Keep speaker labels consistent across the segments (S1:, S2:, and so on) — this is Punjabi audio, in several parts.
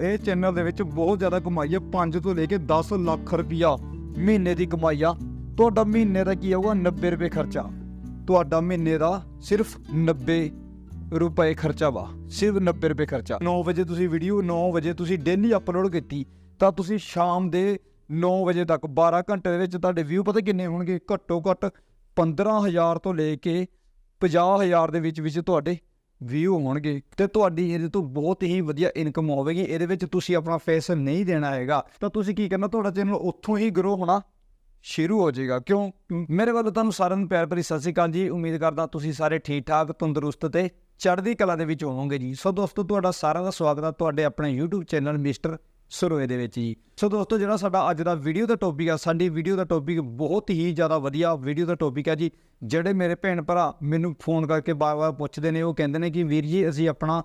S1: ਇਹ ਚੈਨਲ ਦੇ ਵਿੱਚ ਬਹੁਤ ਜ਼ਿਆਦਾ ਕਮਾਈ ਹੈ 5 ਤੋਂ ਲੈ ਕੇ 10 ਲੱਖ ਰੁਪਇਆ ਮਹੀਨੇ ਦੀ ਕਮਾਈ ਆ। ਤੁਹਾਡਾ ਮਹੀਨੇ ਦਾ ਕੀ ਆਊਗਾ? 90 ਰੁਪਏ ਖਰਚਾ। ਤੁਹਾਡਾ ਮਹੀਨੇ ਦਾ ਸਿਰਫ 90 ਰੁਪਏ ਖਰਚਾ ਵਾ। ਸਿਰਫ 90 ਰੁਪਏ ਖਰਚਾ। 9 ਵਜੇ ਤੁਸੀਂ ਵੀਡੀਓ 9 ਵਜੇ ਤੁਸੀਂ ਡੇਲੀ ਅਪਲੋਡ ਕੀਤੀ, ਤਾਂ ਤੁਸੀਂ ਸ਼ਾਮ ਦੇ 9 ਵਜੇ ਤੱਕ 12 ਘੰਟੇ ਦੇ ਵਿੱਚ ਤੁਹਾਡੇ ਵਿਊ ਪਤਾ ਕਿੰਨੇ ਹੋਣਗੇ? ਘੱਟੋ ਘੱਟ 15000 ਤੋਂ ਲੈ ਕੇ 50000 ਦੇ ਵਿੱਚ ਵਿੱਚ ਤੁਹਾਡੇ ਵਿਊ ਹੋਣਗੇ ਤੇ ਤੁਹਾਡੀ ਇਹਦੇ ਤੋਂ ਬਹੁਤ ਹੀ ਵਧੀਆ ਇਨਕਮ ਹੋਵੇਗੀ, ਇਹਦੇ ਵਿੱਚ ਤੁਸੀਂ ਆਪਣਾ ਫੇਸ ਨਹੀਂ ਦੇਣਾ ਹੈਗਾ। ਤਾਂ ਤੁਸੀਂ ਕੀ ਕਰਨਾ, ਤੁਹਾਡਾ ਚੈਨਲ ਉੱਥੋਂ ਹੀ ਗਰੋ ਹੋਣਾ ਸ਼ੁਰੂ ਹੋ ਜਾਏਗਾ। ਕਿਉਂ? ਮੇਰੇ ਵੱਲੋਂ ਤੁਹਾਨੂੰ ਸਾਰਿਆਂ ਨੂੰ ਪਿਆਰ ਭਰੀ ਸਤਿ ਸ਼੍ਰੀ ਅਕਾਲ ਜੀ। ਉਮੀਦ ਕਰਦਾ ਤੁਸੀਂ ਸਾਰੇ ਠੀਕ ਠਾਕ ਤੰਦਰੁਸਤ ਤੇ ਚੜ੍ਹਦੀ ਕਲਾ ਦੇ ਵਿੱਚ ਹੋਵੋਗੇ ਜੀ। ਸੋ ਦੋਸਤੋ, ਤੁਹਾਡਾ ਸਾਰਿਆਂ ਦਾ ਸਵਾਗਤ ਹੈ ਤੁਹਾਡੇ ਆਪਣੇ YouTube ਚੈਨਲ ਮਿਸਟਰ ਸਰੋਏ ਦੇ ਵਿੱਚ ਜੀ। ਸੋ ਦੋਸਤੋ, ਜਿਹੜਾ ਸਾਡਾ ਅੱਜ ਦਾ ਵੀਡੀਓ ਦਾ ਟੌਪਿਕ ਆ, ਸਾਡੀ ਵੀਡੀਓ ਦਾ ਟੌਪਿਕ ਬਹੁਤ ਹੀ ਜ਼ਿਆਦਾ ਵਧੀਆ ਵੀਡੀਓ ਦਾ ਟੌਪਿਕ ਹੈ ਜੀ। ਜਿਹੜੇ ਮੇਰੇ ਭੈਣ ਭਰਾ ਮੈਨੂੰ ਫੋਨ ਕਰਕੇ ਬਾਰ-ਬਾਰ ਪੁੱਛਦੇ ਨੇ, ਉਹ ਕਹਿੰਦੇ ਨੇ ਕਿ ਵੀਰ ਜੀ, ਅਸੀਂ ਆਪਣਾ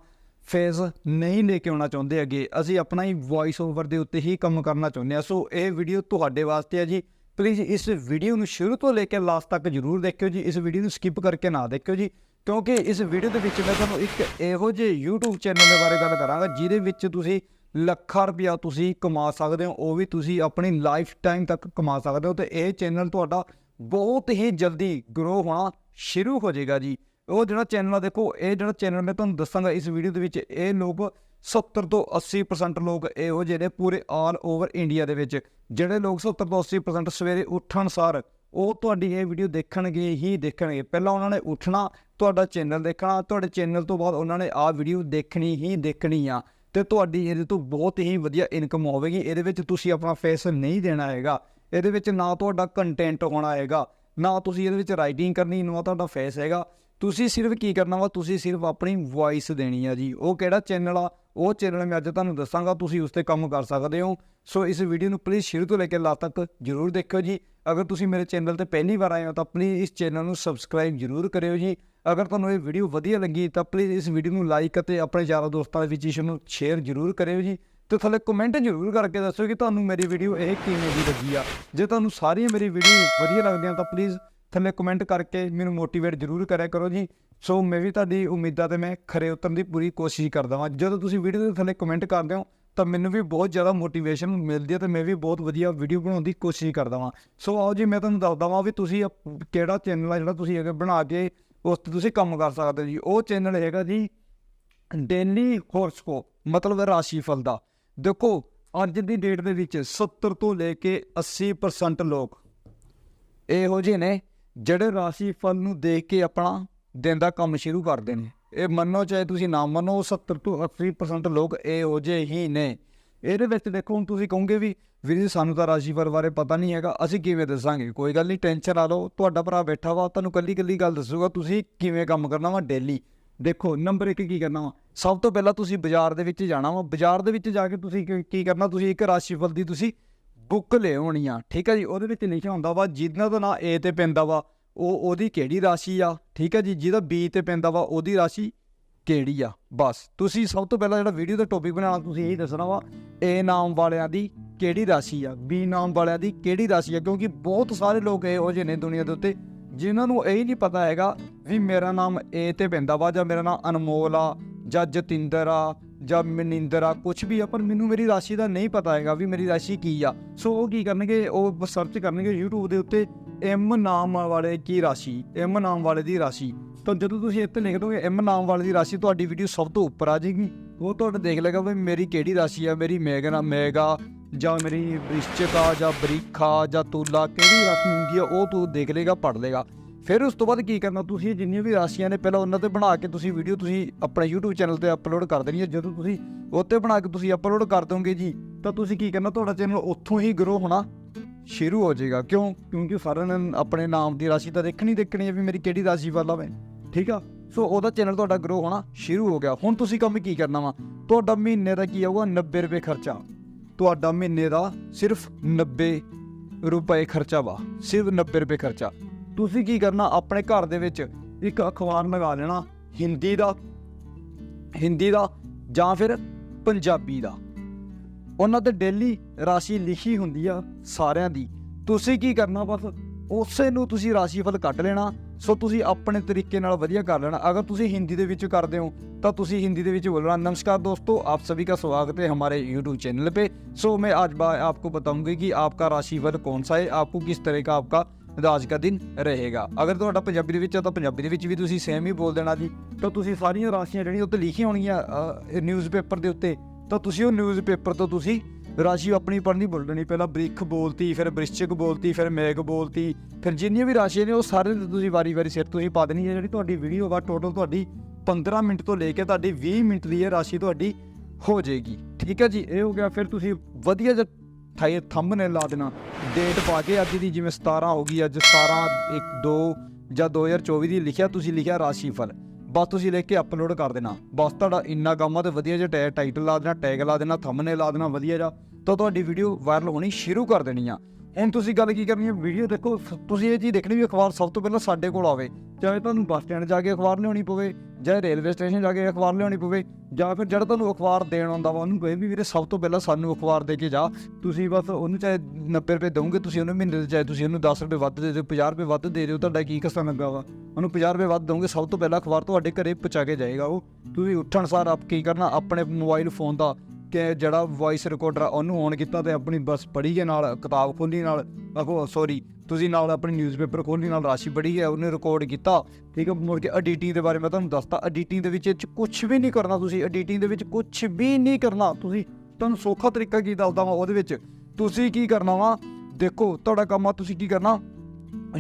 S1: ਫੇਸ ਨਹੀਂ ਲੈ ਕੇ ਆਉਣਾ ਚਾਹੁੰਦੇ ਅੱਗੇ ਅਸੀਂ ਆਪਣਾ ਹੀ ਵੌਇਸ ਓਵਰ ਦੇ ਉੱਤੇ ਹੀ ਕੰਮ ਕਰਨਾ ਚਾਹੁੰਦੇ ਆ। ਸੋ ਇਹ ਵੀਡੀਓ ਤੁਹਾਡੇ ਵਾਸਤੇ ਆ ਜੀ। ਪਲੀਜ਼ ਇਸ ਵੀਡੀਓ ਨੂੰ ਸ਼ੁਰੂ ਤੋਂ ਲੈ ਕੇ ਲਾਸਟ ਤੱਕ ਜਰੂਰ ਦੇਖਿਓ ਜੀ। ਇਸ ਵੀਡੀਓ ਨੂੰ ਸਕਿਪ ਕਰਕੇ ਨਾ ਦੇਖਿਓ ਜੀ। ਕਿਉਂਕਿ ਇਸ ਵੀਡੀਓ ਦੇ ਵਿੱਚ ਮੈਂ ਤੁਹਾਨੂੰ ਇੱਕ ਇਹੋ ਜਿਹੇ YouTube ਚੈਨਲ ਦੇ ਬਾਰੇ ਗੱਲ ਕਰਾਂਗਾ, ਜਿਹਦੇ ਵਿੱਚ ਤੁਸੀਂ ਲੱਖਾਂ ਰੁਪਇਆ ਤੁਸੀਂ ਕਮਾ ਸਕਦੇ ਹੋ, ਉਹ ਵੀ ਤੁਸੀਂ ਆਪਣੀ ਲਾਈਫ ਟਾਈਮ ਤੱਕ ਕਮਾ ਸਕਦੇ ਹੋ ਤੇ ਇਹ ਚੈਨਲ ਤੁਹਾਡਾ ਬਹੁਤ ਹੀ ਜਲਦੀ ਗਰੋ ਹੋਣਾ ਸ਼ੁਰੂ ਹੋ ਜਾਏਗਾ ਜੀ। ਉਹ ਜਿਹੜਾ ਚੈਨਲ ਆ ਦੇਖੋ, ਇਹ ਜਿਹੜਾ ਚੈਨਲ ਮੈਂ ਤੁਹਾਨੂੰ ਦੱਸਾਂਗਾ ਇਸ ਵੀਡੀਓ ਦੇ ਵਿੱਚ, ਇਹ ਲੋਕ 70 ਤੋਂ 80% ਲੋਕ ਇਹੋ ਜਿਹੇ ਨੇ ਪੂਰੇ ਆਲ ਓਵਰ ਇੰਡੀਆ ਦੇ ਵਿੱਚ। ਜਿਹੜੇ ਲੋਕ 70 ਤੋਂ 80% ਸਵੇਰੇ ਉੱਠਣ ਸਾਰ, ਉਹ ਤੁਹਾਡੀ ਇਹ ਵੀਡੀਓ ਦੇਖਣਗੇ ਹੀ ਦੇਖਣਗੇ। ਪਹਿਲਾਂ ਉਹਨਾਂ ਨੇ ਉੱਠਣਾ, ਤੁਹਾਡਾ ਚੈਨਲ ਦੇਖਣਾ, ਤੁਹਾਡੇ ਚੈਨਲ ਤੋਂ ਬਾਅਦ ਉਹਨਾਂ ਨੇ ਆਹ ਵੀਡੀਓ ਦੇਖਣੀ ਹੀ ਦੇਖਣੀ ਆ। ਤੇ ਤੁਹਾਡੀ ਇਹਦੇ ਤੋਂ ਬਹੁਤ ਹੀ ਵਧੀਆ ਇਨਕਮ ਹੋਵੇਗੀ। ਇਹਦੇ ਵਿੱਚ ਤੁਸੀਂ ਆਪਣਾ ਫੇਸ ਨਹੀਂ ਦੇਣਾ ਹੈਗਾ। ਇਹਦੇ ਵਿੱਚ ਨਾ ਤੁਹਾਡਾ ਕੰਟੈਂਟ ਹੋਣਾ ਹੈਗਾ। ਨਾ ਤੁਸੀਂ ਇਹਦੇ ਵਿੱਚ ਰਾਈਟਿੰਗ ਕਰਨੀ, ਨਾ ਤੁਹਾਡਾ ਫੇਸ ਹੈਗਾ। ਤੁਸੀਂ ਸਿਰਫ ਕੀ ਕਰਨਾ ਵਾ, ਤੁਸੀਂ ਸਿਰਫ ਆਪਣੀ ਵੌਇਸ ਦੇਣੀ ਆ ਜੀ। ਉਹ ਕਿਹੜਾ ਚੈਨਲ ਆ? ਉਹ ਚੈਨਲ ਮੈਂ ਅੱਜ ਤੁਹਾਨੂੰ ਦੱਸਾਂਗਾ, ਤੁਸੀਂ ਉਸ ਤੇ ਕੰਮ ਕਰ ਸਕਦੇ ਹੋ। ਸੋ ਇਸ ਵੀਡੀਓ ਨੂੰ ਪਲੀਜ਼ ਸ਼ੁਰੂ ਤੋਂ ਲੈ ਕੇ ਲਾਸਟ ਤੱਕ ਜਰੂਰ ਦੇਖਿਓ ਜੀ। ਅਗਰ ਤੁਸੀਂ ਮੇਰੇ ਚੈਨਲ ਤੇ ਪਹਿਲੀ ਵਾਰ ਆਏ ਹੋ, ਤਾਂ ਪਲੀਜ਼ ਇਸ ਚੈਨਲ ਨੂੰ ਸਬਸਕ੍ਰਾਈਬ ਜਰੂਰ ਕਰਿਓ ਜੀ। ਅਗਰ ਤੁਹਾਨੂੰ ਇਹ ਵੀਡੀਓ ਵਧੀਆ ਲੱਗੀ, ਤਾਂ ਪਲੀਜ਼ ਇਸ ਵੀਡੀਓ ਨੂੰ ਲਾਈਕ ਅਤੇ ਆਪਣੇ ਯਾਰਾਂ ਦੋਸਤਾਂ ਦੇ ਵਿੱਚ ਇਸ ਨੂੰ ਸ਼ੇਅਰ ਜਰੂਰ ਕਰਿਓ ਜੀ। ਤੇ ਥੱਲੇ ਕਮੈਂਟ ਜਰੂਰ ਕਰਕੇ ਦੱਸੋ ਕਿ ਤੁਹਾਨੂੰ ਮੇਰੀ ਵੀਡੀਓ ਇਹ ਕਿਵੇਂ ਦੀ ਲੱਗੀ ਆ। ਜੇ ਤੁਹਾਨੂੰ ਸਾਰੀਆਂ ਮੇਰੀ ਵੀਡੀਓ ਵਧੀਆ ਲੱਗਦੀਆਂ, ਤਾਂ ਪਲੀਜ਼ ਥੱਲੇ ਕਮੈਂਟ ਕਰਕੇ ਮੈਨੂੰ ਮੋਟੀਵੇਟ ਜਰੂਰ ਕਰਿਆ ਕਰੋ ਜੀ। ਸੋ ਮੈਂ ਵੀ ਤੁਹਾਡੀ ਉਮੀਦਾਂ ਤੇ ਮੈਂ ਖਰੇ ਉਤਰਨ ਦੀ ਪੂਰੀ ਕੋਸ਼ਿਸ਼ ਕਰਦਾ ਹਾਂ ਜਦੋਂ ਤੁਸੀਂ ਵੀਡੀਓ ਦੇ ਥੱਲੇ ਕਮੈਂਟ ਕਰਦੇ ਹੋ, ਤਾਂ ਮੈਨੂੰ ਵੀ ਬਹੁਤ ਜ਼ਿਆਦਾ ਮੋਟੀਵੇਸ਼ਨ ਮਿਲਦੀ ਹੈ ਤੇ ਮੈਂ ਵੀ ਬਹੁਤ ਵਧੀਆ ਵੀਡੀਓ ਬਣਾਉਣ ਦੀ ਕੋਸ਼ਿਸ਼ ਕਰਦਾ ਹਾਂ ਸੋ ਆਓ ਜੀ, ਮੈਂ ਤੁਹਾਨੂੰ ਦੱਸਦਾ ਹਾਂ ਵੀ ਤੁਸੀਂ ਕਿਹੜਾ ਚੈਨਲ ਆ ਜਿਹੜਾ ਤੁਸੀਂ ਅਗਰ ਬਣਾ ਕੇ ਉਸ ਤੇ ਤੁਸੀਂ ਕੰਮ ਕਰ ਸਕਦੇ ਹੋ ਜੀ। ਉਹ ਚੈਨਲ ਹੈਗਾ ਜੀ ਡੇਲੀ ਹੋਰਸਕੋਪ ਮਤਲਬ ਰਾਸ਼ੀ ਫਲ ਦਾ। ਦੇਖੋ, ਅੱਜ ਦੀ ਡੇਟ ਦੇ ਵਿੱਚ 70 ਤੋਂ ਲੈ ਕੇ 80% ਲੋਕ ਇਹੋ ਜਿਹੇ ਨੇ। ਜਿਹੜੇ ਰਾਸ਼ੀ ਫਲ ਨੂੰ ਦੇਖ ਕੇ ਆਪਣਾ ਦਿਨ ਦਾ ਕੰਮ ਸ਼ੁਰੂ ਕਰਦੇ ਨੇ। ਇਹ ਮੰਨੋ ਚਾਹੇ ਤੁਸੀਂ ਨਾ ਮੰਨੋ 70 ਤੋਂ 80% ਲੋਕ ਇਹੋ ਜਿਹੇ ਹੀ ਨੇ। ਇਹਦੇ ਵਿੱਚ ਦੇਖੋ, ਹੁਣ ਤੁਸੀਂ ਕਹੋਗੇ ਵੀ ਵੀਰ ਜੀ, ਸਾਨੂੰ ਤਾਂ ਰਾਸ਼ੀਫਲ ਬਾਰੇ ਪਤਾ ਨਹੀਂ ਹੈਗਾ, ਅਸੀਂ ਕਿਵੇਂ ਦੱਸਾਂਗੇ? ਕੋਈ ਗੱਲ ਨਹੀਂ ਟੈਨਸ਼ਨ ਆ ਲਓ, ਤੁਹਾਡਾ ਭਰਾ ਬੈਠਾ ਵਾ, ਤੁਹਾਨੂੰ ਕੱਲੀ ਕੱਲੀ ਗੱਲ ਦੱਸੂਗਾ, ਤੁਸੀਂ ਕਿਵੇਂ ਕੰਮ ਕਰਨਾ ਵਾ ਡੇਲੀ ਦੇਖੋ ਨੰਬਰ 1 ਕੀ ਕਰਨਾ ਵਾ? ਸਭ ਤੋਂ ਪਹਿਲਾਂ ਤੁਸੀਂ ਬਾਜ਼ਾਰ ਦੇ ਵਿੱਚ ਜਾਣਾ ਵਾ। ਬਾਜ਼ਾਰ ਦੇ ਵਿੱਚ ਜਾ ਕੇ ਤੁਸੀਂ ਕੀ- ਕੀ ਕਰਨਾ? ਤੁਸੀਂ ਇੱਕ ਰਾਸ਼ੀਫਲ ਦੀ ਤੁਸੀਂ ਬੁੱਕ ਲੈ ਹੋਣੀ ਆ, ਠੀਕ ਹੈ ਜੀ? ਉਹਦੇ ਵਿੱਚ ਲਿਖਿਆ ਹੁੰਦਾ ਵਾ ਜਿਹਨਾਂ ਦਾ ਨਾਂ ਏ ਤੇ ਪੈਂਦਾ ਵਾ, ਉਹ ਉਹਦੀ ਕਿਹੜੀ ਰਾਸ਼ੀ ਆ? ਠੀਕ ਹੈ ਜੀ? ਜਿਹਦਾ ਬੀ ਤੇ ਪੈਂਦਾ ਵਾ, ਉਹਦੀ ਰਾਸ਼ੀ ਕਿਹੜੀ ਆ? ਬਸ, ਤੁਸੀਂ ਸਭ ਤੋਂ ਪਹਿਲਾਂ ਜਿਹੜਾ ਵੀਡੀਓ ਦਾ ਟੌਪਿਕ ਬਣਾਉਣਾ, ਤੁਸੀਂ ਇਹੀ ਦੱਸਣਾ ਵਾ ਏ ਨਾਮ ਵਾਲਿਆਂ ਦੀ ਕਿਹੜੀ ਰਾਸ਼ੀ ਆ? ਬੀ ਨਾਮ ਵਾਲਿਆਂ ਦੀ ਕਿਹੜੀ ਰਾਸ਼ੀ ਆ? ਕਿਉਂਕਿ ਬਹੁਤ ਸਾਰੇ ਲੋਕ ਇਹੋ ਜਿਹੇ ਨੇ ਦੁਨੀਆ ਦੇ ਉੱਤੇ, ਜਿਨ੍ਹਾਂ ਨੂੰ ਇਹ ਨਹੀਂ ਪਤਾ ਹੈਗਾ ਵੀ ਮੇਰਾ ਨਾਮ ਏ ਤੇ ਪੈਂਦਾ ਵਾ ਜਾਂ ਮੇਰਾ ਨਾਮ ਅਨਮੋਲ ਆ ਜਾਂ ਜਤਿੰਦਰ ਆ ਜਾਂ ਮਨਿੰਦਰ ਆ ਕੁਝ ਵੀ ਆ, ਪਰ ਮੈਨੂੰ ਮੇਰੀ ਰਾਸ਼ੀ ਦਾ ਨਹੀਂ ਪਤਾ ਹੈਗਾ ਵੀ ਮੇਰੀ ਰਾਸ਼ੀ ਕੀ ਆ। ਸੋ ਉਹ ਕੀ ਕਰਨਗੇ, ਉਹ ਸਰਚ ਕਰਨਗੇ YouTube ਦੇ ਉੱਤੇ M ਨਾਮ ਵਾਲੇ ਕੀ ਰਾਸ਼ੀ, M ਨਾਮ ਵਾਲੇ ਦੀ ਰਾਸ਼ੀ। ਤਾਂ ਜਦੋਂ ਤੁਸੀਂ ਇੱਥੇ ਲਿਖ ਦੋਗੇ M ਨਾਮ ਵਾਲੇ ਦੀ ਰਾਸ਼ੀ, ਤੁਹਾਡੀ ਵੀਡੀਓ ਸਭ ਤੋਂ ਉੱਪਰ ਆ ਜਾਏਗੀ। ਉਹ ਤੁਹਾਡੇ ਦੇਖ ਲੇਗਾ ਵੀ ਮੇਰੀ ਕਿਹੜੀ ਰਾਸ਼ੀ ਆ, ਮੇਰੀ ਮੇਘਨਾ ਮੇਗਾ, ਜਾਂ ਮੇਰੀ ਵ੍ਰਿਸ਼ਚਿਕ ਆ ਜਾਂ ਬਰੀਖਾ, ਜਾਂ ਤੁਲਾ, ਕਿਹੜੀ ਰਾਸ਼ੀ ਹੁੰਦੀ ਆ, ਉਹ ਤੂੰ ਦੇਖ ਲੇਗਾ ਪੜ ਲੇਗਾ ਫਿਰ ਉਸ ਤੋਂ ਬਾਅਦ ਕੀ ਕਰਨਾ, ਤੁਸੀਂ ਜਿੰਨੀਆਂ ਵੀ ਰਾਸ਼ੀਆਂ ਨੇ ਪਹਿਲਾਂ ਉਹਨਾਂ ਤੇ ਬਣਾ ਕੇ ਤੁਸੀਂ ਵੀਡੀਓ ਤੁਸੀਂ ਆਪਣੇ YouTube ਚੈਨਲ ਤੇ ਅਪਲੋਡ ਕਰ ਦੇਣੀ ਹੈ। ਜਦੋਂ ਤੁਸੀਂ ਉੱਤੇ ਬਣਾ ਕੇ ਤੁਸੀਂ ਅਪਲੋਡ ਕਰ ਦੋਗੇ ਜੀ, ਤਾਂ ਤੁਸੀਂ ਕੀ ਕਰਨਾ, ਤੁਹਾਡਾ ਚੈਨਲ ਉੱਥੋਂ ਹੀ ਗਰੋ ਹੋਣਾ ਸ਼ੁਰੂ ਹੋ ਜਾਏਗਾ। ਕਿਉਂ? ਕਿਉਂਕਿ ਫਰਨ ਆਪਣੇ ਨਾਮ ਦੀ ਰਾਸ਼ੀ ਤਾਂ ਦੇਖਣੀ ਦੇਖਣੀ ਹੈ ਵੀ ਮੇਰੀ ਕਿਹੜੀ ਰਾਸ਼ੀ ਵਾਲਾ ਮੈਂ ਠੀਕ ਆ? ਸੋ ਉਹਦਾ ਚੈਨਲ ਤੁਹਾਡਾ ਗਰੋ ਹੋਣਾ ਸ਼ੁਰੂ ਹੋ ਗਿਆ। ਹੁਣ ਤੁਸੀਂ ਕੰਮ ਕੀ ਕਰਨਾ ਵਾ? ਤੁਹਾਡਾ ਮਹੀਨੇ ਦਾ ਕੀ ਆਊਗਾ? 90 ਰੁਪਏ ਖਰਚਾ। ਤੁਹਾਡਾ ਮਹੀਨੇ ਦਾ ਸਿਰਫ 90 ਰੁਪਏ ਖਰਚਾ ਵਾ। ਸਿਰਫ 90 ਰੁਪਏ ਖਰਚਾ। ਤੁਸੀਂ ਕੀ ਕਰਨਾ ਆਪਣੇ ਘਰ ਦੇ ਵਿੱਚ ਇੱਕ ਅਖਬਾਰ ਲਗਾ ਲੈਣਾ ਹਿੰਦੀ ਦਾ ਹਿੰਦੀ ਦਾ ਜਾਂ ਫਿਰ ਪੰਜਾਬੀ ਦਾ ਉਹਨਾਂ ਤੇ ਡੇਲੀ ਰਾਸ਼ੀ ਲਿਖੀ ਹੁੰਦੀ ਆ ਸਾਰਿਆਂ ਦੀ ਤੁਸੀਂ ਕੀ ਕਰਨਾ ਬਸ ਉਸੇ ਨੂੰ ਤੁਸੀਂ ਰਾਸ਼ੀਫਲ ਕੱਢ ਲੈਣਾ ਸੋ ਤੁਸੀਂ ਆਪਣੇ ਤਰੀਕੇ ਨਾਲ ਵਧੀਆ ਕਰ ਲੈਣਾ ਅਗਰ ਤੁਸੀਂ ਹਿੰਦੀ ਦੇ ਵਿੱਚ ਕਰਦੇ ਹੋ ਤਾਂ ਤੁਸੀਂ हिंदी ਦੇ ਵਿੱਚ बोलना नमस्कार दोस्तों आप सभी का स्वागत है हमारे YouTube चैनल पे सो मैं आज बा- आपको बताऊंगी कि आपका राशिफल कौन सा है आपको किस तरह का आपका ਅੱਜ ਦਾ ਦਿਨ ਰਹੇਗਾ। ਅਗਰ ਤੁਹਾਡਾ ਪੰਜਾਬੀ ਦੇ ਵਿੱਚ ਆ ਤਾਂ ਪੰਜਾਬੀ ਦੇ ਵਿੱਚ ਵੀ ਤੁਸੀਂ ਸੇਮ ਹੀ ਬੋਲ ਦੇਣਾ ਜੀ। ਤਾਂ ਤੁਸੀਂ ਸਾਰੀਆਂ ਰਾਸ਼ੀਆਂ ਜਿਹੜੀਆਂ ਉੱਤੇ ਲਿਖੀਆਂ ਹੋਣਗੀਆਂ ਨਿਊਜ਼ਪੇਪਰ ਦੇ ਉੱਤੇ, ਤਾਂ ਤੁਸੀਂ ਉਹ ਨਿਊਜ਼ਪੇਪਰ ਤੋਂ ਤੁਸੀਂ ਰਾਸ਼ੀ ਆਪਣੀ ਪੜ੍ਹਨੀ ਬੋਲਣੀ ਪਹਿਲਾਂ ਬ੍ਰਿਖ ਬੋਲਤੀ, ਫਿਰ ਬ੍ਰਿਸ਼ਚਿਕ ਬੋਲਤੀ, ਫਿਰ ਮੇਘ ਬੋਲਤੀ, ਫਿਰ ਜਿੰਨੀਆਂ ਵੀ ਰਾਸ਼ੀਆਂ ਨੇ ਉਹ ਸਾਰੇ ਦੇ ਤੁਸੀਂ ਵਾਰੀ-ਵਾਰੀ ਸਿਰ ਤੁਸੀਂ ਪਾ ਦੇਣੀ ਹੈ। ਜਿਹੜੀ ਤੁਹਾਡੀ ਵੀਡੀਓ ਵਾ ਟੋਟਲ ਤੁਹਾਡੀ 15 ਮਿੰਟ ਤੋਂ ਲੈ ਕੇ ਤੁਹਾਡੀ 20 ਮਿੰਟ ਦੀ ਇਹ ਰਾਸ਼ੀ ਤੁਹਾਡੀ ਹੋ ਜਾਏਗੀ। ਠੀਕ ਹੈ ਜੀ, ਇਹ ਹੋ ਗਿਆ। ਫਿਰ ਤੁਸੀਂ ਵਧੀਆ ਜਿਹਾ ਥਾਈ ਥੰਬਨੇਲ ਲਾ ਦੇਣਾ। ਡੇਟ ਪਾ ਕੇ ਅੱਜ ਦੀ ਜਿਵੇਂ 17 ਹੋ ਗਈ, ਅੱਜ 17 1 2 ਜਾਂ 2024 ਦੀ ਲਿਖਿਆ, ਤੁਸੀਂ ਲਿਖਿਆ ਰਾਸ਼ੀ ਫਲ ਬਸ ਤੁਸੀਂ ਲਿਖ ਕੇ ਅਪਲੋਡ ਕਰ ਦੇਣਾ। ਬਸ ਤੁਹਾਡਾ ਇੰਨਾ ਕੰਮ ਆ ਤੇ ਵਧੀਆ ਜਿਹਾ ਟੈਗ ਟਾਈਟਲ ਲਾ ਦੇਣਾ ਟੈਗ ਲਾ ਦੇਣਾ ਥੰਬਨੇਲ ਲਾ ਦੇਣਾ, ਵਧੀਆ ਜਿਹਾ। ਤਾਂ ਤੁਹਾਡੀ ਵੀਡੀਓ ਵਾਇਰਲ ਹੋਣੀ ਸ਼ੁਰੂ ਕਰ ਦੇਣੀ ਆ। ਹੁਣ ਤੁਸੀਂ ਗੱਲ ਕੀ ਕਰਨੀ ਹੈ? ਵੀਡੀਓ ਦੇਖੋ ਤੁਸੀਂ ਇਹ ਚੀਜ਼ ਦੇਖਣੀ ਵੀ ਅਖਬਾਰ ਸਭ ਤੋਂ ਪਹਿਲਾਂ ਸਾਡੇ ਕੋਲ ਆਵੇ। ਚਾਹੇ ਤੁਹਾਨੂੰ ਬੱਸ ਸਟੈਂਡ ਜਾ ਕੇ ਅਖਬਾਰ ਲਿਆਉਣੀ ਪਵੇ, ਜਾਂ ਰੇਲਵੇ ਸਟੇਸ਼ਨ ਜਾ ਕੇ ਅਖਬਾਰ ਲਿਆਉਣੀ ਪਵੇ, ਜਾਂ ਫਿਰ ਜਿਹੜਾ ਤੁਹਾਨੂੰ ਅਖਬਾਰ ਦੇਣ ਆਉਂਦਾ ਵਾ, ਉਹਨੂੰ ਕਹੇ ਵੀ ਵੀਰੇ ਸਭ ਤੋਂ ਪਹਿਲਾਂ ਸਾਨੂੰ ਅਖਬਾਰ ਦੇ ਕੇ ਜਾ। ਤੁਸੀਂ ਬਸ ਉਹਨੂੰ ਚਾਹੇ 90 ਰੁਪਏ ਦਵੋਗੇ, ਤੁਸੀਂ ਉਹਨੂੰ ਮਹੀਨੇ ਦੇ, ਚਾਹੇ ਤੁਸੀਂ ਉਹਨੂੰ 10 ਰੁਪਏ ਵੱਧ ਦੇ ਦਿਓ 50 ਰੁਪਏ ਵੱਧ ਦੇ ਦਿਓ, ਤੁਹਾਡਾ ਕੀ ਕਸਾ ਲੱਗਾ ਵਾ? ਉਹਨੂੰ 50 ਰੁਪਏ ਵੱਧ ਦਵੋਗੇ, ਸਭ ਤੋਂ ਪਹਿਲਾਂ ਅਖਬਾਰ ਤੁਹਾਡੇ ਘਰੇ ਪਹੁੰਚਾ ਕੇ ਜਾਏਗਾ ਉਹ। ਤੁਸੀਂ ਉੱਠਣ ਸਾਰ ਆਪ ਕੀ ਕਰਨਾ? ਆਪਣੇ ਮੋਬਾਈਲ ਫੋਨ ਦਾ ਕਿ ਜਿਹੜਾ ਵੌਇਸ ਰਿਕਾਰਡਰ ਆ, ਉਹਨੂੰ ਔਨ ਕੀਤਾ ਤੇ ਆਪਣੀ ਬਸ ਪੜ੍ਹੀ ਕੇ ਨਾਲ, ਕਿਤਾਬ ਖੋਲੀ ਨਾਲ। ਆਖੋ ਸੌਰੀ ਤੁਸੀਂ ਨਾਲ ਆਪਣੀ ਨਿਊਜ਼ਪੇਪਰ ਖੋਲੀ ਨਾਲ, ਰਾਸ਼ੀ ਪੜ੍ਹੀ ਹੈ, ਉਹਨੇ ਰਿਕਾਰਡ ਕੀਤਾ। ਠੀਕ ਹੈ, ਮੁੜ ਕੇ ਐਡੀਟਿੰਗ ਦੇ ਬਾਰੇ ਮੈਂ ਤੁਹਾਨੂੰ ਦੱਸਤਾ। ਐਡੀਟਿੰਗ ਦੇ ਵਿੱਚ ਕੁਝ ਵੀ ਨਹੀਂ ਕਰਨਾ ਤੁਸੀਂ। ਐਡੀਟਿੰਗ ਦੇ ਵਿੱਚ ਕੁਝ ਵੀ ਨਹੀਂ ਕਰਨਾ ਤੁਸੀਂ। ਤੁਹਾਨੂੰ ਸੌਖਾ ਤਰੀਕਾ ਕੀ ਦੱਸਦਾ ਵਾਂ ਉਹਦੇ ਵਿੱਚ? ਤੁਸੀਂ ਕੀ ਕਰਨਾ ਵਾ? ਦੇਖੋ, ਤੁਹਾਡਾ ਕੰਮ ਆ, ਤੁਸੀਂ ਕੀ ਕਰਨਾ?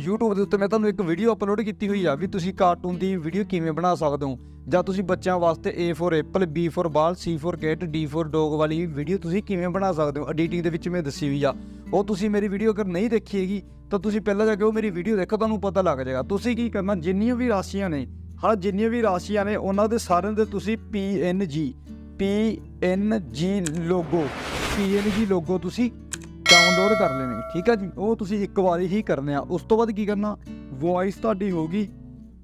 S1: YouTube ਦੇ ਉੱਤੇ ਮੈਂ ਤੁਹਾਨੂੰ ਇੱਕ ਵੀਡੀਓ ਅਪਲੋਡ ਕੀਤੀ ਹੋਈ ਆ, ਵੀ ਤੁਸੀਂ ਕਾਰਟੂਨ ਦੀ ਵੀਡੀਓ ਕਿਵੇਂ ਬਣਾ ਸਕਦੇ ਹੋ? ਜਾਂ ਤੁਸੀਂ ਬੱਚਿਆਂ ਵਾਸਤੇ A for apple B for ball, C for cat D for dog ਵਾਲੀ ਵੀਡੀਓ ਤੁਸੀਂ ਕਿਵੇਂ ਬਣਾ ਸਕਦੇ ਹੋ? ਐਡੀਟਿੰਗ ਦੇ ਵਿੱਚ ਮੈਂ ਦੱਸੀ ਹੋਈ ਆ। ਉਹ ਤੁਸੀਂ ਮੇਰੀ ਵੀਡੀਓ ਅਗਰ ਨਹੀਂ ਦੇਖੀ ਹੈਗੀ, ਤਾਂ ਤੁਸੀਂ ਪਹਿਲਾਂ ਜਾ ਕੇ ਉਹ ਮੇਰੀ ਵੀਡੀਓ ਦੇਖੋ, ਤੁਹਾਨੂੰ ਪਤਾ ਲੱਗ ਜਾਏਗਾ। ਤੁਸੀਂ ਕੀ ਕਰਨਾ? ਜਿੰਨੀਆਂ ਵੀ ਰਾਸ਼ੀਆਂ ਨੇ, ਹਾਂ, ਜਿੰਨੀਆਂ ਵੀ ਰਾਸ਼ੀਆਂ ਨੇ, ਉਹਨਾਂ ਦੇ ਸਾਰਿਆਂ ਦੇ ਤੁਸੀਂ PNG PNG logo PNG logo ਤੁਸੀਂ ਡਾਊਨਲੋਡ ਕਰ ਲੈਣੇ ਠੀਕ ਆ ਜੀ? ਉਹ ਤੁਸੀਂ ਇੱਕ ਵਾਰੀ ਹੀ ਕਰਨੇ ਆ। ਉਸ ਤੋਂ ਬਾਅਦ ਕੀ ਕਰਨਾ? ਵੌਇਸ ਤੁਹਾਡੀ ਹੋਗੀ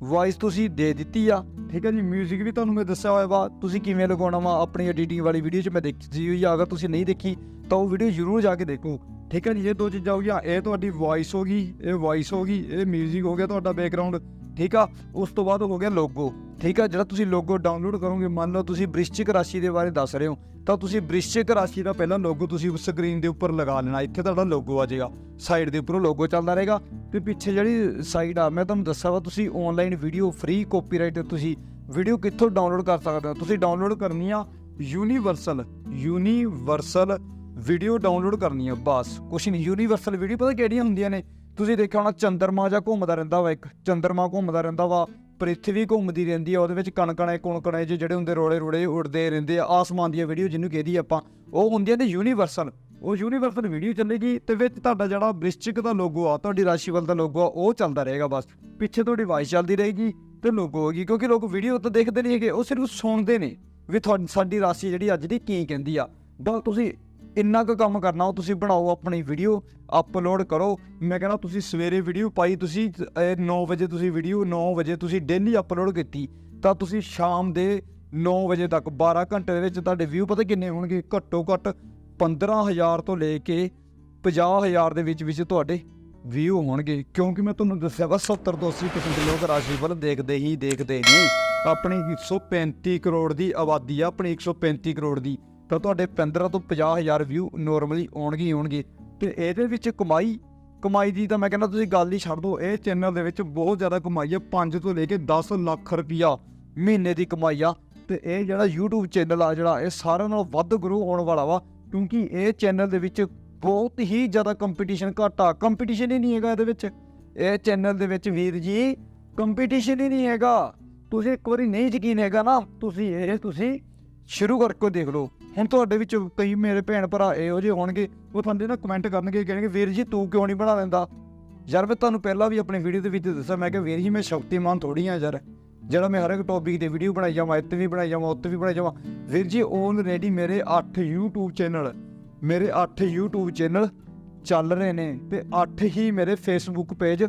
S1: ਵੌਇਸ ਤੁਸੀਂ ਦੇ ਦਿੱਤੀ ਆ। ਠੀਕ ਹੈ ਜੀ 뮤직 ਵੀ ਤੁਹਾਨੂੰ ਮੈਂ ਦੱਸਿਆ ਹੋਇਆ ਵਾ। ਤੁਸੀਂ ਕਿਵੇਂ ਲਗਾਉਣਾ ਵਾ ਆਪਣੀ ਐਡੀਟਿੰਗ ਵਾਲੀ ਵੀਡੀਓ 'ਚ ਮੈਂ ਦੇਖੀ ਹੋਈ ਆ। ਅਗਰ ਤੁਸੀਂ ਨਹੀਂ ਦੇਖੀ, ਤਾਂ ਉਹ ਵੀਡੀਓ ਜ਼ਰੂਰ ਜਾ ਕੇ ਦੇਖੋ। ਠੀਕ ਹੈ ਜੀ, ਇਹ ਦੋ ਚੀਜ਼ਾਂ ਹੋ ਗਈਆਂ। ਇਹ ਤੁਹਾਡੀ ਵੌਇਸ ਹੋ ਗਈ, ਇਹ ਵੌਇਸ ਹੋ ਗਈ, ਇਹ 뮤직 ਹੋ ਗਿਆ ਤੁਹਾਡਾ ਬੈਕਗ੍ਰਾਉਂਡ ਠੀਕ ਆ? ਉਸ ਤੋਂ ਬਾਅਦ ਹੋ ਗਿਆ ਲੋਗੋ ਠੀਕ ਆ? ਜਿਹੜਾ ਤੁਸੀਂ ਲੋਗੋ ਡਾਊਨਲੋਡ ਕਰੋਗੇ, ਮੰਨ ਲਓ ਤੁਸੀਂ ਬ੍ਰਿਸ਼ਚਿਕ ਰਾਸ਼ੀ ਦੇ ਬਾਰੇ ਦੱਸ ਰਹੇ ਹੋ, ਤਾਂ ਤੁਸੀਂ ਬ੍ਰਿਸ਼ਚਿਕ ਰਾਸ਼ੀ ਦਾ ਪਹਿਲਾਂ ਲੋਗੋ ਤੁਸੀਂ ਸਕਰੀਨ ਦੇ ਉੱਪਰ ਲਗਾ ਲੈਣਾ। ਇੱਥੇ ਤੁਹਾਡਾ ਲੋਗੋ ਆ ਜਾਏਗਾ। ਸਾਈਡ ਦੇ ਉੱਪਰ ਲੋਗੋ ਚੱਲਦਾ ਰਹੇਗਾ। ਤੇ ਪਿੱਛੇ ਜਿਹੜੀ ਸਾਈਡ ਆ, ਮੈਂ ਤੁਹਾਨੂੰ ਦੱਸਿਆ ਵਾ, ਤੁਸੀਂ ਆਨਲਾਈਨ ਵੀਡੀਓ ਫ੍ਰੀ ਕਾਪੀਰਾਈਟ ਤੁਸੀਂ ਵੀਡੀਓ ਕਿੱਥੋਂ ਡਾਊਨਲੋਡ ਕਰ ਸਕਦੇ ਹੋ? ਤੁਸੀਂ ਡਾਊਨਲੋਡ ਕਰਨੀ ਆ ਯੂਨੀਵਰਸਲ ਯੂਨੀਵਰਸਲ ਵੀਡੀਓ ਡਾਊਨਲੋਡ ਕਰਨੀ ਆ, ਬਸ। ਕੁਛ ਨਹੀਂ ਯੂਨੀਵਰਸਲ ਵੀਡੀਓ ਪਤਾ ਕਿਹੜੀਆਂ ਹੁੰਦੀਆਂ ਨੇ? ਤੁਸੀਂ ਦੇਖਿਆ ਹੋਣਾ, ਚੰਦਰਮਾ ਜਾਂ ਘੁੰਮਦਾ ਰਹਿੰਦਾ ਵਾ ਇੱਕ। ਚੰਦਰਮਾ ਘੁੰਮਦਾ ਰਹਿੰਦਾ ਵਾ, ਪ੍ਰਿਥਵੀ ਘੁੰਮਦੀ ਰਹਿੰਦੀ ਆ, ਉਹਦੇ ਵਿੱਚ ਕਣਕਣੇ, ਕੁਣਕਣੇ ਜਿਹੇ ਜਿਹੜੇ ਹੁੰਦੇ, ਰੋੜੇ ਰੋੜੇ ਉੱਡਦੇ ਰਹਿੰਦੇ ਆ, ਆਸਮਾਨ ਦੀਆਂ ਵੀਡੀਓ ਜਿਹਨੂੰ ਕਹਦੀ ਆਪਾਂ। ਉਹ ਹੁੰਦੀਆਂ ਨੇ ਯੂਨੀਵਰਸਲ ਉਹ ਯੂਨੀਵਰਸਲ ਵੀਡੀਓ ਚੱਲੇਗੀ ਤੇ ਵਿੱਚ ਤੁਹਾਡਾ ਜਿਹੜਾ ਬ੍ਰਿਸ਼ਚਿਕ ਦਾ ਲੋਗੋ ਆ, ਤੁਹਾਡੀ ਰਾਸ਼ੀਫਲ ਦਾ ਲੋਗੋ ਆ, ਉਹ ਚੱਲਦਾ ਰਹੇਗਾ ਬਸ। ਪਿੱਛੇ ਤੁਹਾਡੀ ਵਾਇਸ ਚੱਲਦੀ ਰਹੇਗੀ ਤੇ ਲੋਗੋ ਹੋਗੀ ਕਿਉਂਕਿ ਲੋਕ ਵੀਡੀਓ ਤਾਂ ਦੇਖਦੇ ਨਹੀਂ ਹੈਗੇ, ਉਹ ਸਿਰਫ ਸੁਣਦੇ ਨੇ ਵੀ ਤੁਹਾਡੀ, ਸਾਡੀ ਰਾਸ਼ੀ ਜਿਹੜੀ ਅੱਜ ਦੀ ਕੀ ਕਹਿੰਦੀ ਆ। ਬਸ ਤੁਸੀਂ ਇੰਨਾ ਕੁ ਕੰਮ ਕਰਨਾ, ਉਹ ਤੁਸੀਂ ਬਣਾਓ ਆਪਣੀ ਵੀਡੀਓ ਅਪਲੋਡ ਕਰੋ। ਮੈਂ ਕਹਿੰਦਾ, ਤੁਸੀਂ ਸਵੇਰੇ ਵੀਡੀਓ ਪਾਈ, ਤੁਸੀਂ 9 ਵਜੇ ਤੁਸੀਂ ਵੀਡੀਓ 9 ਵਜੇ ਤੁਸੀਂ ਡੇਲੀ ਅਪਲੋਡ ਕੀਤੀ, ਤਾਂ ਤੁਸੀਂ ਸ਼ਾਮ ਦੇ 9 ਵਜੇ ਤੱਕ 12 ਘੰਟੇ ਦੇ ਵਿੱਚ ਤੁਹਾਡੇ ਵਿਊ ਪਤਾ ਕਿੰਨੇ ਹੋਣਗੇ? ਘੱਟੋ ਘੱਟ 15000 ਤੋਂ ਲੈ ਕੇ 50000 ਦੇ ਵਿੱਚ ਵਿੱਚ ਤੁਹਾਡੇ ਵਿਊ ਹੋਣਗੇ। ਕਿਉਂਕਿ ਮੈਂ ਤੁਹਾਨੂੰ ਦੱਸਿਆ ਵਾ 70 ਤੋਂ 80% ਲੋਕ ਰਾਸ਼ੀ ਵੱਲ ਦੇਖਦੇ ਹੀ ਦੇਖਦੇ ਨੇ। ਆਪਣੀ 135 ਕਰੋੜ ਦੀ ਆਬਾਦੀ ਆ, ਆਪਣੀ 135 ਕਰੋੜ ਦੀ। ਤਾਂ ਤੁਹਾਡੇ 15 ਤੋਂ 50000 ਵਿਊ ਨਾਰਮਲੀ ਆਉਣਗੇ ਹੀ ਆਉਣਗੇ। ਤੇ ਇਹਦੇ ਵਿੱਚ ਕਮਾਈ ਕਮਾਈ ਦੀ ਤਾਂ ਮੈਂ ਕਹਿੰਦਾ ਤੁਸੀਂ ਗੱਲ ਹੀ ਛੱਡ ਦਿਓ, ਇਹ ਚੈਨਲ ਦੇ ਵਿੱਚ ਬਹੁਤ ਜ਼ਿਆਦਾ ਕਮਾਈ ਹੈ 5 ਤੋਂ ਲੈ ਕੇ 10 ਲੱਖ ਰੁਪਈਆ ਮਹੀਨੇ ਦੀ ਕਮਾਈ ਆ। ਤੇ ਇਹ ਜਿਹੜਾ YouTube ਚੈਨਲ ਆ ਜਿਹੜਾ, ਇਹ ਸਾਰਿਆਂ ਨਾਲੋਂ ਵੱਧ ਗਰੋ ਹੋਣ ਵਾਲਾ ਵਾ, ਕਿਉਂਕਿ ਇਹ ਚੈਨਲ ਦੇ ਵਿੱਚ ਬਹੁਤ ਹੀ ਜ਼ਿਆਦਾ ਕੰਪੀਟੀਸ਼ਨ ਘੱਟ ਆ। ਕੰਪੀਟੀਸ਼ਨ ਹੀ ਨਹੀਂ ਹੈਗਾ ਇਹਦੇ ਵਿੱਚ। ਇਹ ਚੈਨਲ ਦੇ ਵਿੱਚ ਵੀਰ ਜੀ ਕੰਪੀਟੀਸ਼ਨ ਹੀ ਨਹੀਂ ਹੈਗਾ। ਤੁਸੀਂ ਇੱਕ ਵਾਰੀ ਨਹੀਂ ਯਕੀਨ ਹੈਗਾ ਨਾ, ਤੁਸੀਂ ਇਹ, ਤੁਸੀਂ ਸ਼ੁਰੂ ਕਰਕੇ ਦੇਖ ਲਓ। ਹੁਣ ਤੁਹਾਡੇ ਵਿੱਚ ਕਈ ਮੇਰੇ ਭੈਣ ਭਰਾ ਇਹੋ ਜਿਹੇ ਹੋਣਗੇ, ਉਹ ਤੁਹਾਨੂੰ ਨਾ ਕਮੈਂਟ ਕਰਨਗੇ, ਕਹਿਣਗੇ, ਵੀਰ ਜੀ, ਤੂੰ ਕਿਉਂ ਨਹੀਂ ਬਣਾ ਲੈਂਦਾ? ਯਾਰ, ਮੈਂ ਤੁਹਾਨੂੰ ਪਹਿਲਾਂ ਵੀ ਆਪਣੀ ਵੀਡੀਓ ਦੇ ਵਿੱਚ ਦੱਸਿਆ, ਮੈਂ ਕਿ ਵੀਰ ਜੀ, ਮੈਂ ਸ਼ਕਤੀਮਾਨ ਥੋੜੀ ਆ ਯਾਰ। ਜਿਹੜਾ ਮੈਂ ਹਰ ਇੱਕ ਟੌਪਿਕ ਤੇ ਵੀਡੀਓ ਬਣਾਈ ਜਾਵਾਂ, ਇੱਥੇ ਵੀ ਬਣਾਈ ਜਾਵਾਂ, ਉੱਥੇ ਵੀ ਬਣਾਈ ਜਾਵਾਂ। ਵੀਰ ਜੀ ਆਲਰੇਡੀ ਮੇਰੇ 8 YouTube ਚੈਨਲ ਮੇਰੇ 8 YouTube ਚੈਨਲ ਚੱਲ ਰਹੇ ਨੇ ਤੇ 8 ਹੀ ਮੇਰੇ Facebook ਪੇਜ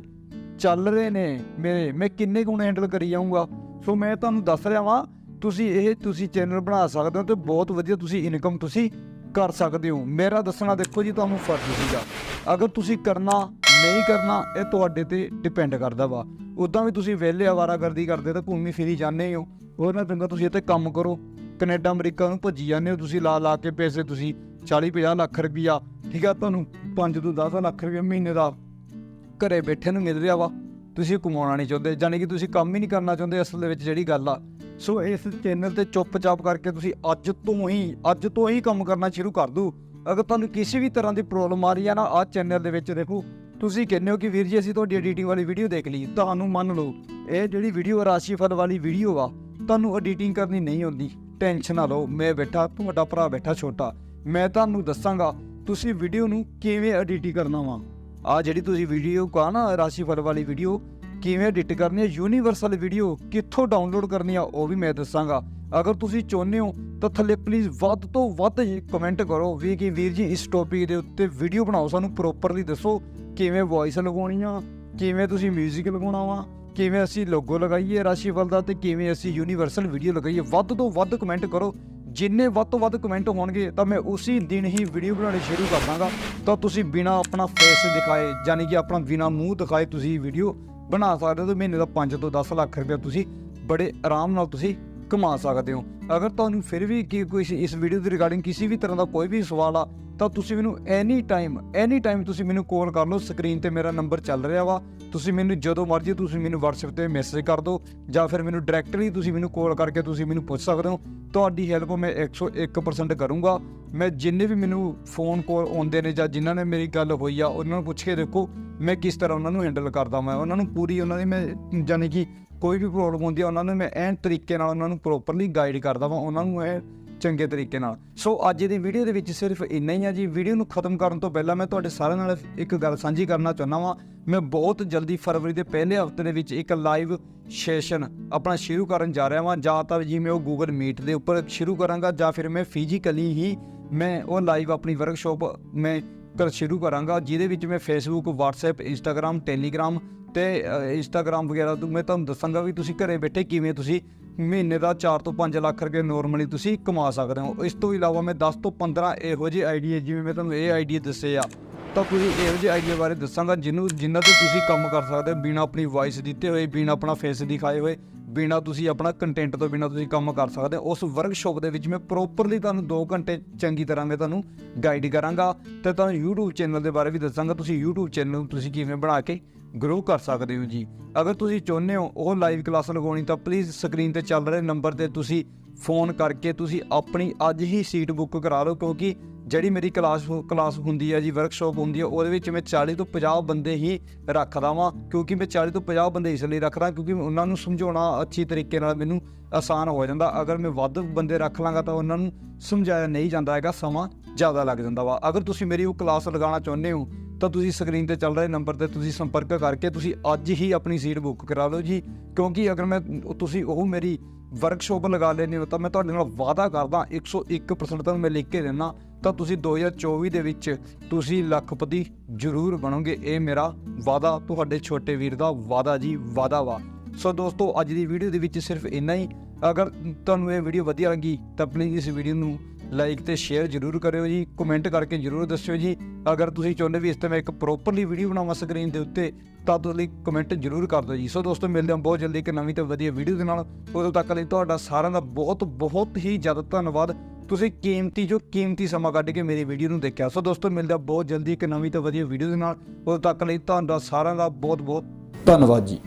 S1: ਚੱਲ ਰਹੇ ਨੇ ਮੇਰੇ। ਮੈਂ ਕਿੰਨੇ ਗੁਣ ਹੈਂਡਲ ਕਰੀ ਜਾਊਂਗਾ। ਸੋ ਮੈਂ ਤੁਹਾਨੂੰ ਦੱਸ ਰਿਹਾ ਵਾਂ ਤੁਸੀਂ ਇਹ ਤੁਸੀਂ ਚੈਨਲ ਬਣਾ ਸਕਦੇ ਹੋ ਤੇ ਬਹੁਤ ਵਧੀਆ ਤੁਸੀਂ ਇਨਕਮ ਤੁਸੀਂ ਕਰ ਸਕਦੇ ਹੋ। ਮੇਰਾ ਦੱਸਣਾ ਦੇਖੋ ਜੀ, ਤੁਹਾਨੂੰ ਫਰਜ਼ ਸੀਗਾ। ਅਗਰ ਤੁਸੀਂ ਕਰਨਾ ਨਹੀਂ ਕਰਨਾ, ਇਹ ਤੁਹਾਡੇ ਤੇ ਡਿਪੈਂਡ ਕਰਦਾ ਵਾ। ਉਦਾਂ ਵੀ ਤੁਸੀਂ ਵਿਹਲੇ ਆਵਾਰਾਗਰਦੀ ਕਰਦੇ ਤਾਂ ਘੁੰਮੀ ਫਿਰੀ ਜਾਂਦੇ ਹੋ। ਉਹ ਨਾ ਚੰਗਾ ਤੁਸੀਂ ਇੱਥੇ ਕੰਮ ਕਰੋ। ਕੈਨੇਡਾ, ਅਮਰੀਕਾ ਨੂੰ ਭੱਜੀ ਜਾਂਦੇ ਹੋ ਤੁਸੀਂ ਲਾ ਲਾ ਕੇ ਪੈਸੇ ਤੁਸੀਂ 40 50 ਲੱਖ ਰੁਪਈਆ। ਠੀਕ ਆ ਤੁਹਾਨੂੰ 5 ਤੋਂ 10 ਲੱਖ ਰੁਪਈਆ ਮਹੀਨੇ ਦਾ ਘਰੇ ਬੈਠੇ ਨੂੰ ਮਿਲ ਰਿਹਾ ਵਾ। ਤੁਸੀਂ ਕਮਾਉਣਾ ਨਹੀਂ ਚਾਹੁੰਦੇ। ਜਾਣੀ ਕਿ ਤੁਸੀਂ ਕੰਮ ਹੀ ਨਹੀਂ ਕਰਨਾ ਚਾਹੁੰਦੇ, ਅਸਲ ਦੇ ਵਿੱਚ ਜਿਹੜੀ ਗੱਲ ਆ। ਸੋ ਇਸ ਚੈਨਲ ਤੇ ਚੁੱਪਚਾਪ ਕਰਕੇ ਤੁਸੀਂ ਅੱਜ ਤੋਂ ਹੀ, ਅੱਜ ਤੋਂ ਹੀ ਕੰਮ ਕਰਨਾ ਸ਼ੁਰੂ ਕਰ ਦਿਓ। ਅਗਰ ਤੁਹਾਨੂੰ ਕਿਸੇ ਵੀ ਤਰ੍ਹਾਂ ਦੀ ਪ੍ਰੋਬਲਮ ਆ ਰਹੀ ਹੈ ਨਾ, ਆਹ ਚੈਨਲ ਦੇ ਵਿੱਚ ਦੇਖੋ, ਤੁਸੀਂ ਕਹਿੰਦੇ ਹੋ ਕਿ ਵੀਰ ਜੀ, ਅਸੀਂ ਤੁਹਾਡੀ ਐਡੀਟਿੰਗ ਵਾਲੀ ਵੀਡੀਓ ਦੇਖ ਲਈ, ਤੁਹਾਨੂੰ ਮੰਨ ਲਓ, ਇਹ ਜਿਹੜੀ ਵੀਡੀਓ ਰਾਸ਼ੀਫਲ ਵਾਲੀ ਵੀਡੀਓ ਆ, ਤੁਹਾਨੂੰ ਐਡੀਟਿੰਗ ਕਰਨੀ ਨਹੀਂ ਆਉਂਦੀ। ਟੈਨਸ਼ਨ ਨਾ ਲਓ, ਮੈਂ ਬੈਠਾ, ਤੁਹਾਡਾ ਭਰਾ ਬੈਠਾ ਛੋਟਾ। ਮੈਂ ਤੁਹਾਨੂੰ ਦੱਸਾਂਗਾ, ਤੁਸੀਂ ਵੀਡੀਓ ਨੂੰ ਕਿਵੇਂ ਐਡਿਟ ਕਰਨਾ ਵਾ। ਆ ਜਿਹੜੀ ਤੁਸੀਂ ਵੀਡੀਓ ਕਾ ਨਾ ਰਾਸ਼ੀਫਲ ਵਾਲੀ ਵੀਡੀਓ ਕਿਵੇਂ ਐਡਿਟ ਕਰਨੀ ਹੈ ਯੂਨੀਵਰਸਲ ਵੀਡੀਓ ਕਿੱਥੋਂ ਡਾਊਨਲੋਡ ਕਰਨੀ ਆ, ਉਹ ਵੀ ਮੈਂ ਦੱਸਾਂਗਾ। ਅਗਰ ਤੁਸੀਂ ਚਾਹੁੰਦੇ ਹੋ, ਤਾਂ ਥੱਲੇ ਪਲੀਜ਼ ਵੱਧ ਤੋਂ ਵੱਧ ਕਮੈਂਟ ਕਰੋ ਵੀ ਕਿ ਵੀਰ ਜੀ, ਇਸ ਟੌਪਿਕ ਦੇ ਉੱਤੇ ਵੀਡੀਓ ਬਣਾਓ, ਸਾਨੂੰ ਪ੍ਰੋਪਰਲੀ ਦੱਸੋ ਕਿਵੇਂ ਵੌਇਸ ਲਗਾਉਣੀ ਆ, ਕਿਵੇਂ ਤੁਸੀਂ 뮤직 ਲਗਾਉਣਾ ਵਾ, ਕਿਵੇਂ ਅਸੀਂ ਲੋਗੋ ਲਗਾਈਏ ਰਾਸ਼ੀਫਲ ਦਾ ਤੇ ਕਿਵੇਂ ਅਸੀਂ ਯੂਨੀਵਰਸਲ ਵੀਡੀਓ ਲਗਾਈਏ। ਵੱਧ ਤੋਂ ਵੱਧ ਕਮੈਂਟ ਕਰੋ। ਜਿੰਨੇ ਵੱਧ ਤੋਂ ਵੱਧ ਕਮੈਂਟ ਹੋਣਗੇ, ਤਾਂ ਮੈਂ ਉਸੇ ਦਿਨ ਹੀ ਵੀਡੀਓ ਬਣਾਉਣੀ ਸ਼ੁਰੂ ਕਰ ਦਾਂਗਾ। ਤਾਂ ਤੁਸੀਂ ਬਿਨਾ ਆਪਣਾ ਫੇਸ ਦਿਖਾਏ ਯਾਨੀ ਕਿ ਆਪਣਾ ਬਿਨਾ ਮੂੰਹ ਦਿਖਾਏ ਤੁਸੀਂ ਵੀਡੀਓ ਬਣਾ ਸਕਦੇ ਹੋ ਤੇ ਮਹੀਨੇ ਦਾ 5 ਤੋਂ 10 ਲੱਖ ਰੁਪਏ ਤੁਸੀਂ ਬੜੇ ਆਰਾਮ ਨਾਲ ਤੁਸੀਂ ਕਮਾ ਸਕਦੇ ਹੋ। ਅਗਰ ਤੁਹਾਨੂੰ ਫਿਰ ਵੀ ਕੀ ਕੋਈ ਇਸ ਵੀਡੀਓ ਦੇ ਰਿਗਾਰਡਿੰਗ ਕਿਸੇ ਵੀ ਤਰ੍ਹਾਂ ਦਾ ਕੋਈ ਵੀ ਸਵਾਲ ਆ ਤਾਂ ਤੁਸੀਂ ਮੈਨੂੰ ਐਨੀ ਟਾਈਮ ਐਨੀ ਟਾਈਮ ਤੁਸੀਂ ਮੈਨੂੰ ਕਾਲ ਕਰ ਲਓ ਸਕਰੀਨ ਤੇ ਮੇਰਾ ਨੰਬਰ ਚੱਲ ਰਿਹਾ ਵਾ। ਤੁਸੀਂ ਮੈਨੂੰ ਜਦੋਂ ਮਰਜ਼ੀ ਤੁਸੀਂ ਮੈਨੂੰ WhatsApp ਤੇ ਮੈਸੇਜ ਕਰ ਦਿਓ, ਜਾਂ ਫਿਰ ਮੈਨੂੰ ਡਾਇਰੈਕਟਲੀ ਤੁਸੀਂ ਮੈਨੂੰ ਕਾਲ ਕਰਕੇ ਤੁਸੀਂ ਮੈਨੂੰ ਪੁੱਛ ਸਕਦੇ ਹੋ। ਤੁਹਾਡੀ ਹੈਲਪ ਮੈਂ 101% ਕਰੂੰਗਾ। ਮੈਂ ਜਿੰਨੇ ਵੀ ਮੈਨੂੰ ਫੋਨ ਕਾਲ ਆਉਂਦੇ ਨੇ ਜਾਂ ਜਿਨ੍ਹਾਂ ਨੇ ਮੇਰੀ ਗੱਲ ਹੋਈ ਆ, ਉਹਨਾਂ ਨੂੰ ਪੁੱਛ ਕੇ ਦੇਖੋ, ਮੈਂ ਕਿਸ ਤਰ੍ਹਾਂ ਉਹਨਾਂ ਨੂੰ ਹੈਂਡਲ ਕਰਦਾ ਮੈਂ ਉਹਨਾਂ ਨੂੰ ਪੂਰੀ ਉਹਨਾਂ ਦੀ ਮੈਂ ਯਾਨੀ ਕਿ ਕੋਈ ਵੀ ਪ੍ਰੋਬਲਮ ਹੁੰਦੀ ਆ, ਉਹਨਾਂ ਨੂੰ ਮੈਂ ਐਨ ਤਰੀਕੇ ਨਾਲ ਉਹਨਾਂ ਨੂੰ ਪ੍ਰੋਪਰਲੀ ਗਾਈਡ ਕਰਦਾ ਵਾਂ। ਉਹਨਾਂ ਨੂੰ ਇਹ ਚੰਗੇ ਤਰੀਕੇ ਨਾਲ। ਸੋ ਅੱਜ ਦੀ ਵੀਡੀਓ ਦੇ ਵਿੱਚ ਸਿਰਫ ਇੰਨਾ ਹੀ ਆ ਜੀ। ਵੀਡੀਓ ਨੂੰ ਖਤਮ ਕਰਨ ਤੋਂ ਪਹਿਲਾਂ ਮੈਂ ਤੁਹਾਡੇ ਸਾਰਿਆਂ ਨਾਲ ਇੱਕ ਗੱਲ ਸਾਂਝੀ ਕਰਨਾ ਚਾਹੁੰਦਾ ਵਾਂ। ਮੈਂ ਬਹੁਤ ਜਲਦੀ ਫਰਵਰੀ ਦੇ ਪਹਿਲੇ ਹਫ਼ਤੇ ਦੇ ਵਿੱਚ ਇੱਕ ਲਾਈਵ ਸੈਸ਼ਨ ਆਪਣਾ ਸ਼ੁਰੂ ਕਰਨ ਜਾ ਰਿਹਾ ਵਾਂ। ਜਾਂ ਤਾਂ ਜੀ ਮੈਂ ਉਹ ਗੂਗਲ ਮੀਟ ਦੇ ਉੱਪਰ ਸ਼ੁਰੂ ਕਰਾਂਗਾ, ਜਾਂ ਫਿਰ ਮੈਂ ਫਿਜ਼ੀਕਲੀ ਹੀ ਮੈਂ ਉਹ ਲਾਈਵ ਆਪਣੀ ਵਰਕਸ਼ਾਪ ਮੈਂ ਕਰ ਸ਼ੁਰੂ ਕਰਾਂਗਾ, ਜਿਹਦੇ ਵਿੱਚ ਮੈਂ ਫੇਸਬੁੱਕ WhatsApp, Instagram, Telegram ਤੇ ਇੰਸਟਾਗ੍ਰam ਵਗੈਰਾ ਤੋਂ ਮੈਂ ਤੁਹਾਨੂੰ ਦੱਸਾਂਗਾ ਵੀ ਤੁਸੀਂ ਘਰੇ ਬੈਠੇ ਕਿਵੇਂ ਤੁਸੀਂ ਮਹੀਨੇ ਦਾ 4 ਤੋਂ 5 ਲੱਖ ਰੁਪਏ ਨਾਰਮਲੀ ਤੁਸੀਂ ਕਮਾ ਸਕਦੇ ਹੋ। ਇਸ ਤੋਂ ਇਲਾਵਾ ਮੈਂ 10 ਤੋਂ 15 ਇਹੋ ਜਿਹੇ ਆਈਡੀਆ ਜਿਵੇਂ ਮੈਂ ਤੁਹਾਨੂੰ ਇਹ ਆਈਡੀਆ ਦੱਸੇ ਆ, ਤਾਂ ਕੁਝ ਇਹੋ ਜਿਹੇ ਆਈਡੀਆ ਬਾਰੇ ਦੱਸਾਂਗਾ, ਜਿਹਨੂੰ, ਜਿੰਨਾ ਤੇ ਤੁਸੀਂ ਕੰਮ ਕਰ ਸਕਦੇ ਹੋ, ਬਿਨਾਂ ਆਪਣੀ ਵਾਇਸ ਦਿੱਤੇ ਹੋਏ, ਬਿਨਾਂ ਆਪਣਾ ਫੇਸ ਦਿਖਾਏ ਹੋਏ। ਬਿਨਾ ਤੁਸੀਂ ਆਪਣਾ ਕੰਟੈਂਟ ਤੋਂ ਬਿਨਾ ਤੁਸੀਂ ਕੰਮ ਕਰ ਸਕਦੇ ਹੋ। ਉਸ ਵਰਕਸ਼ਾਪ ਦੇ ਵਿੱਚ ਮੈਂ ਪ੍ਰੋਪਰਲੀ ਤੁਹਾਨੂੰ 2 ਘੰਟੇ ਚੰਗੀ ਤਰ੍ਹਾਂ ਮੈਂ ਤੁਹਾਨੂੰ ਗਾਈਡ ਕਰਾਂਗਾ ਤੇ ਤੁਹਾਨੂੰ YouTube ਚੈਨਲ ਦੇ ਬਾਰੇ ਵੀ ਦੱਸਾਂਗਾ। ਤੁਸੀਂ YouTube ਚੈਨਲ ਨੂੰ ਤੁਸੀਂ ਕਿਵੇਂ ਬਣਾ ਕੇ ਗਰੋ ਕਰ ਸਕਦੇ ਹੋ ਜੀ। ਅਗਰ ਤੁਸੀਂ ਚਾਹੁੰਦੇ ਹੋ ਉਹ ਲਾਈਵ ਕਲਾਸ ਲਗਾਉਣੀ, ਤਾਂ ਪਲੀਜ਼ ਸਕਰੀਨ ਤੇ ਚੱਲ ਰਹੇ ਨੰਬਰ ਤੇ ਤੁਸੀਂ ਫੋਨ ਕਰਕੇ ਤੁਸੀਂ ਆਪਣੀ ਅੱਜ ਹੀ ਸੀਟ ਬੁੱਕ ਕਰਾ ਲਓ, ਕਿਉਂਕਿ ਜਿਹੜੀ ਮੇਰੀ ਕਲਾਸ ਕਲਾਸ ਹੁੰਦੀ ਹੈ ਜੀ ਵਰਕਸ਼ਾਪ ਹੁੰਦੀ ਹੈ ਉਹਦੇ ਵਿੱਚ ਮੈਂ 40 ਤੋਂ 50 ਬੰਦੇ ਹੀ ਰੱਖਦਾ ਵਾਂ, ਕਿਉਂਕਿ ਮੈਂ 40 ਤੋਂ 50 ਬੰਦੇ ਇਸ ਲਈ ਰੱਖਦਾ, ਕਿਉਂਕਿ ਉਹਨਾਂ ਨੂੰ ਸਮਝਾਉਣਾ ਅੱਛੀ ਤਰੀਕੇ ਨਾਲ ਮੈਨੂੰ ਆਸਾਨ ਹੋ ਜਾਂਦਾ। ਅਗਰ ਮੈਂ ਵੱਧ ਬੰਦੇ ਰੱਖ ਲਾਂਗਾ ਤਾਂ ਉਹਨਾਂ ਨੂੰ ਸਮਝਾਇਆ ਨਹੀਂ ਜਾਂਦਾ ਹੈਗਾ, ਸਮਾਂ ਜ਼ਿਆਦਾ ਲੱਗ ਜਾਂਦਾ ਵਾ। ਅਗਰ ਤੁਸੀਂ ਮੇਰੀ ਉਹ ਕਲਾਸ ਲਗਾਉਣਾ ਚਾਹੁੰਦੇ ਹੋ ਤਾਂ ਤੁਸੀਂ ਸਕਰੀਨ ਤੇ ਚੱਲ ਰਹੇ ਨੰਬਰ ਤੇ ਤੁਸੀਂ ਸੰਪਰਕ ਕਰਕੇ ਤੁਸੀਂ ਅੱਜ ਹੀ ਆਪਣੀ ਸੀਟ ਬੁੱਕ ਕਰਾ ਲਓ ਜੀ। ਕਿਉਂਕਿ ਅਗਰ ਮੈਂ, ਤੁਸੀਂ ਉਹ ਮੇਰੀ ਵਰਕਸ਼ਾਪ ਲਗਾ ਲੈਣੀ ਹੋ ਤਾਂ ਮੈਂ ਤੁਹਾਡੇ ਨਾਲ ਵਾਅਦਾ ਕਰਦਾ 101% ਤਾਂ ਮੈਂ ਲਿਖ ਕੇ ਦਿੰਦਾ। ਤਾਂ ਤੁਸੀਂ 2024 ਦੇ ਵਿੱਚ ਤੁਸੀਂ ਲੱਖਪਤੀ ਜ਼ਰੂਰ ਬਣੋਗੇ। ਇਹ ਮੇਰਾ ਵਾਅਦਾ, ਤੁਹਾਡੇ ਛੋਟੇ ਵੀਰ ਦਾ ਵਾਅਦਾ ਜੀ, ਵਾਅਦਾ ਵਾ। ਸੋ ਦੋਸਤੋ, ਅੱਜ ਦੀ ਵੀਡੀਓ ਦੇ ਵਿੱਚ ਸਿਰਫ ਇੰਨਾ ਹੀ। ਅਗਰ ਤੁਹਾਨੂੰ ਇਹ ਵੀਡੀਓ ਵਧੀਆ ਲੱਗੀ ਤਾਂ ਪਲੀਜ਼ ਇਸ ਵੀਡੀਓ ਨੂੰ ਲਾਈਕ ਤੇ ਸ਼ੇਅਰ ਜਰੂਰ ਕਰਿਓ ਜੀ ਕਮੈਂਟ ਕਰਕੇ ਜਰੂਰ ਦੱਸਿਓ ਜੀ। ਅਗਰ ਤੁਸੀਂ ਚਾਹੁੰਦੇ ਵੀ ਇਸ ਤੇ ਮੈਂ ਇੱਕ ਪ੍ਰੋਪਰਲੀ ਵੀਡੀਓ ਬਣਾਵਾਂ ਸਕਰੀਨ ਦੇ ਉੱਤੇ, ਤਾਂ ਤੁਸੀਂ ਲਈ ਕਮੈਂਟ ਜਰੂਰ ਕਰ ਦਿਓ ਜੀ। ਸੋ ਦੋਸਤੋ, ਮਿਲਦੇ ਹਾਂ ਬਹੁਤ ਜਲਦੀ ਇੱਕ ਨਵੀਂ ਤੇ ਵਧੀਆ ਵੀਡੀਓ ਦੇ ਨਾਲ। ਉਦੋਂ ਤੱਕ ਲਈ ਤੁਹਾਡਾ ਸਾਰਿਆਂ ਦਾ ਬਹੁਤ ਬਹੁਤ ਹੀ ਜ਼ਿਆਦਾ ਧੰਨਵਾਦ। ਤੁਸੀਂ ਕੀਮਤੀ ਜੋ ਕੀਮਤੀ ਸਮਾਂ ਕੱਢ ਕੇ ਮੇਰੀ ਵੀਡੀਓ ਨੂੰ ਦੇਖਿਆ। ਸੋ ਦੋਸਤੋ, ਮਿਲਦੇ ਹਾਂ ਬਹੁਤ ਜਲਦੀ ਇੱਕ ਨਵੀਂ ਤੇ ਵਧੀਆ ਵੀਡੀਓ ਦੇ ਨਾਲ। ਉਦੋਂ ਤੱਕ ਲਈ ਤੁਹਾਡਾ ਸਾਰਿਆਂ ਦਾ ਬਹੁਤ ਬਹੁਤ ਧੰਨਵਾਦ ਜੀ।